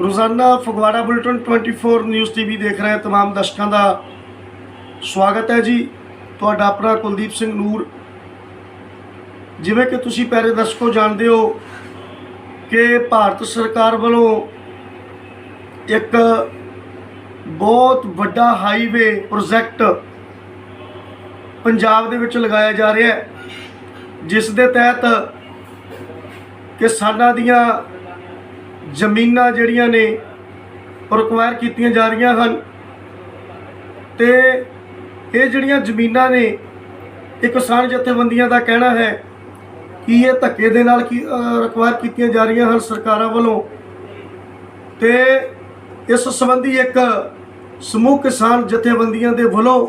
ਰੋਜ਼ਾਨਾ Phagwara bulletin 24 news TV ਦੇਖ ਰਹੇ तमाम ਦਰਸ਼ਕਾਂ ਦਾ ਸਵਾਗਤ ਹੈ ਜੀ ਤੁਹਾਡਾ ਆਪਣਾ ਕੁਲਦੀਪ ਸਿੰਘ ਨੂਰ ਜਿਵੇਂ ਕਿ ਤੁਸੀਂ ਪਿਆਰੇ ਦਰਸ਼ਕੋ ਜਾਣਦੇ ਹੋ ਕਿ ਭਾਰਤ ਸਰਕਾਰ ਵੱਲੋਂ ਇੱਕ ਬਹੁਤ ਵੱਡਾ ਹਾਈਵੇ ਪ੍ਰੋਜੈਕਟ ਪੰਜਾਬ ਦੇ ਵਿੱਚ ਲਗਾਇਆ ਜਾ ਰਿਹਾ ਹੈ ਜਿਸ ਦੇ ਤਹਿਤ ਕਿਸਾਨਾਂ ਦੀਆਂ ਜ਼ਮੀਨਾਂ ਜਿਹੜੀਆਂ ਨੇ ਰਿਕਵਾਇਰ ਕੀਤੀਆਂ ਜਾ ਰਹੀਆਂ ਹਨ। ਤੇ ਇਹ ਜਿਹੜੀਆਂ ਜ਼ਮੀਨਾਂ ਨੇ, ਇਹ ਕਿਸਾਨ ਜਥੇਬੰਦੀਆਂ ਦਾ ਕਹਿਣਾ ਹੈ ਕਿ ਇਹ ਧੱਕੇ ਦੇ ਨਾਲ ਕੀ ਰਿਕਵਾਇਰ ਕੀਤੀਆਂ ਜਾ ਰਹੀਆਂ ਹਨ ਸਰਕਾਰਾਂ ਵੱਲੋਂ। ਤੇ ਇਸ ਸੰਬੰਧੀ ਇੱਕ ਸਮੂਹ ਕਿਸਾਨ ਜਥੇਬੰਦੀਆਂ ਦੇ ਵੱਲੋਂ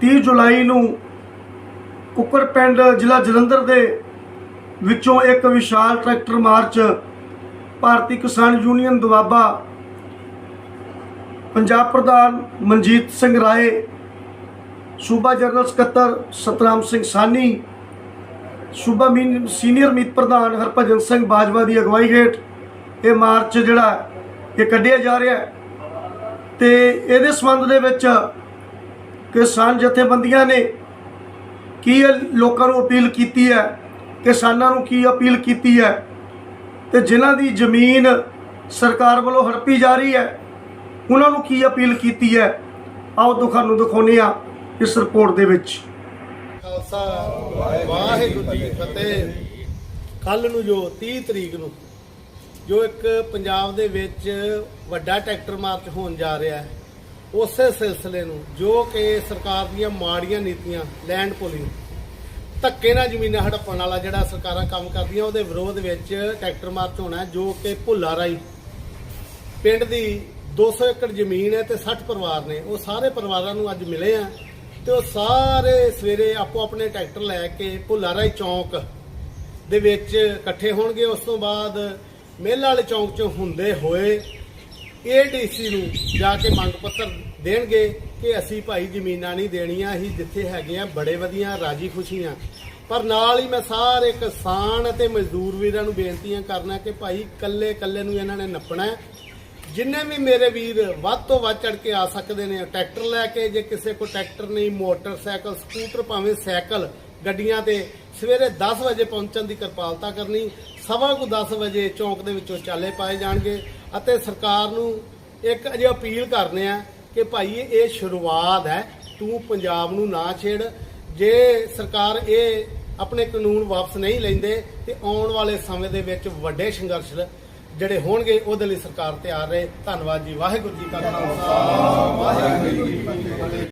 30 ਜੁਲਾਈ ਨੂੰ ਕੁੱਕਰ ਪਿੰਡ ਜ਼ਿਲ੍ਹਾ ਜਲੰਧਰ ਦੇ ਵਿੱਚੋਂ ਇੱਕ ਵਿਸ਼ਾਲ ਟਰੈਕਟਰ ਮਾਰਚ ਭਾਰਤੀ ਕਿਸਾਨ ਯੂਨੀਅਨ ਦੁਆਬਾ ਪੰਜਾਬ ਪ੍ਰਧਾਨ ਮਨਜੀਤ ਸਿੰਘ ਰਾਏ, ਸੂਬਾ ਜਨਰਲ ਸਕੱਤਰ ਸਤਨਾਮ ਸਿੰਘ ਸਾਨੀ ਸੂਬਾ ਮੀਨ, ਸੀਨੀਅਰ ਮੀਤ ਪ੍ਰਧਾਨ ਹਰਭਜਨ ਸਿੰਘ ਬਾਜਵਾ ਦੀ ਅਗਵਾਈ ਹੇਠ ਇਹ ਮਾਰਚ ਜਿਹੜਾ ਇਹ ਕੱਢਿਆ ਜਾ ਰਿਹਾ ਹੈ। ਤੇ ਇਹਦੇ ਸੰਬੰਧ ਦੇ ਵਿੱਚ ਕਿਸਾਨ ਜਥੇਬੰਦੀਆਂ ਨੇ ਕੀ ਲੋਕਾਂ ਨੂੰ ਅਪੀਲ ਕੀਤੀ ਹੈ? ਕਿਸਾਨਾਂ ਨੂੰ ਕੀ ਅਪੀਲ ਕੀਤੀ ਹੈ? ਤੇ ਜਿਨ੍ਹਾਂ ਦੀ ਜ਼ਮੀਨ ਸਰਕਾਰ ਵੱਲੋਂ ਹੜਪੀ ਜਾ ਰਹੀ ਹੈ, ਉਹਨਾਂ ਨੂੰ ਕੀ ਅਪੀਲ ਕੀਤੀ ਹੈ? ਆਓ ਤੁਹਾਨੂੰ ਦਿਖਾਉਂਦੇ ਆ ਇਸ ਰਿਪੋਰਟ ਦੇ ਵਿੱਚ। ਖਾਲਸਾ ਵਾਹਿਗੁਰੂ ਜੀ ਫਤਿਹ। ਕੱਲ ਨੂੰ ਜੋ 30 ਤਰੀਕ ਨੂੰ ਜੋ ਇੱਕ ਪੰਜਾਬ ਦੇ ਵਿੱਚ ਵੱਡਾ ਟਰੈਕਟਰ ਮਾਰਚ ਹੋਣ ਜਾ ਰਿਹਾ ਹੈ, ਉਸੇ ਸਿਲਸਿਲੇ ਨੂੰ ਜੋ ਕਿ ਸਰਕਾਰ ਦੀਆਂ ਮਾੜੀਆਂ ਨੀਤੀਆਂ ਲੈਂਡ ਪੋਲਿੰਗ ਧੱਕੇ ਨਾਲ ਜ਼ਮੀਨਾਂ ਹੜੱਪਣ ਵਾਲਾ ਜਿਹੜਾ ਸਰਕਾਰਾਂ ਕੰਮ ਕਰਦੀਆਂ, ਉਹਦੇ ਵਿਰੋਧ ਵਿੱਚ ਟਰੈਕਟਰ ਮਾਰਚ ਹੋਣਾ ਜੋ ਕਿ ਭੁੱਲਾ ਰਾਈ। ਪਿੰਡ ਦੀ 200 ਏਕੜ ਜ਼ਮੀਨ ਹੈ ਤੇ 60 ਪਰਿਵਾਰ ਨੇ। ਉਹ ਸਾਰੇ ਪਰਿਵਾਰਾਂ ਨੂੰ ਅੱਜ ਮਿਲੇ ਆ ਤੇ ਉਹ ਸਾਰੇ ਸਵੇਰੇ ਆਪੋ ਆਪਣੇ ਟਰੈਕਟਰ ਲੈ ਕੇ ਭੁੱਲਾਰਾਈ ਚੌਂਕ ਦੇ ਵਿੱਚ ਇਕੱਠੇ ਹੋਣਗੇ। ਉਸ ਤੋਂ ਬਾਅਦ ਮੇਲ ਵਾਲੇ ਚੌਂਕ 'ਚੋਂ ਹੁੰਦੇ ਹੋਏ ਏਡੀਸੀ ਨੂੰ ਜਾ ਕੇ ਮੰਗ ਪੱਤਰ ਦੇਣਗੇ ਕਿ ਅਸੀਂ ਭਾਈ ਜ਼ਮੀਨਾਂ ਨਹੀਂ ਦੇਣੀਆਂ, ਅਸੀਂ ਜਿੱਥੇ ਹੈਗੇ ਆ, ਬੜੇ ਵਧੀਆ, ਰਾਜੀ ਖੁਸ਼ੀਆਂ। ਪਰ ਨਾਲ ਹੀ ਮੈਂ ਸਾਰੇ ਕਿਸਾਨ ਅਤੇ ਮਜ਼ਦੂਰ ਵੀਰਾਂ ਨੂੰ ਬੇਨਤੀਆਂ ਕਰਨਾ ਕਿ ਭਾਈ ਕੱਲੇ ਕੱਲੇ ਨੂੰ ਇਹਨਾਂ ਨੇ ਨੱਪਣਾ ਜਿੰਨੇ ਵੀ ਮੇਰੇ ਵੀਰ ਵੱਧ ਤੋਂ ਵੱਧ ਚੜ ਕੇ ਆ ਸਕਦੇ ਨੇ, ਟਰੈਕਟਰ ਲੈ ਕੇ, ਜੇ ਕਿਸੇ ਕੋਲ ਟਰੈਕਟਰ ਨਹੀਂ, ਮੋਟਰਸਾਈਕਲ, ਸਕੂਟਰ ਭਾਵੇਂ ਸਾਈਕਲ ਗੱਡੀਆਂ ਤੇ ਸਵੇਰੇ 10 ਵਜੇ ਪਹੁੰਚਣ ਦੀ ਕਿਰਪਾਲਤਾ ਕਰਨੀ, ਸਵਾ ਕੁ 10 ਵਜੇ ਚੌਂਕ ਦੇ ਵਿੱਚੋਂ ਚਾਲੇ ਪਾਏ ਜਾਣਗੇ ਅਤੇ ਸਰਕਾਰ ਨੂੰ ਇੱਕ ਅਜੇ ਅਪੀਲ ਕਰਨੇ ਆ ਕਿ ਭਾਈ ਇਹ ਸ਼ੁਰੂਆਤ ਹੈ, ਤੂੰ ਪੰਜਾਬ ਨੂੰ ਨਾ ਛੇੜ। ਜੇ ਸਰਕਾਰ ਇਹ ਆਪਣੇ ਕਾਨੂੰਨ ਵਾਪਸ ਨਹੀਂ ਲੈਂਦੇ, ਤੇ ਆਉਣ ਵਾਲੇ ਸਮੇਂ ਦੇ ਵਿੱਚ ਵੱਡੇ ਸੰਘਰਸ਼ ਜਿਹੜੇ ਹੋਣਗੇ, ਉਹਦੇ ਲਈ ਸਰਕਾਰ ਤਿਆਰ ਰਹੇ। ਧੰਨਵਾਦ ਜੀ। ਵਾਹਿਗੁਰੂ ਜੀ ਕਾ ਖਾਲਸਾ। ਵਾਹਿਗੁਰੂ ਜੀ ਕੀ ਫਤਿਹ।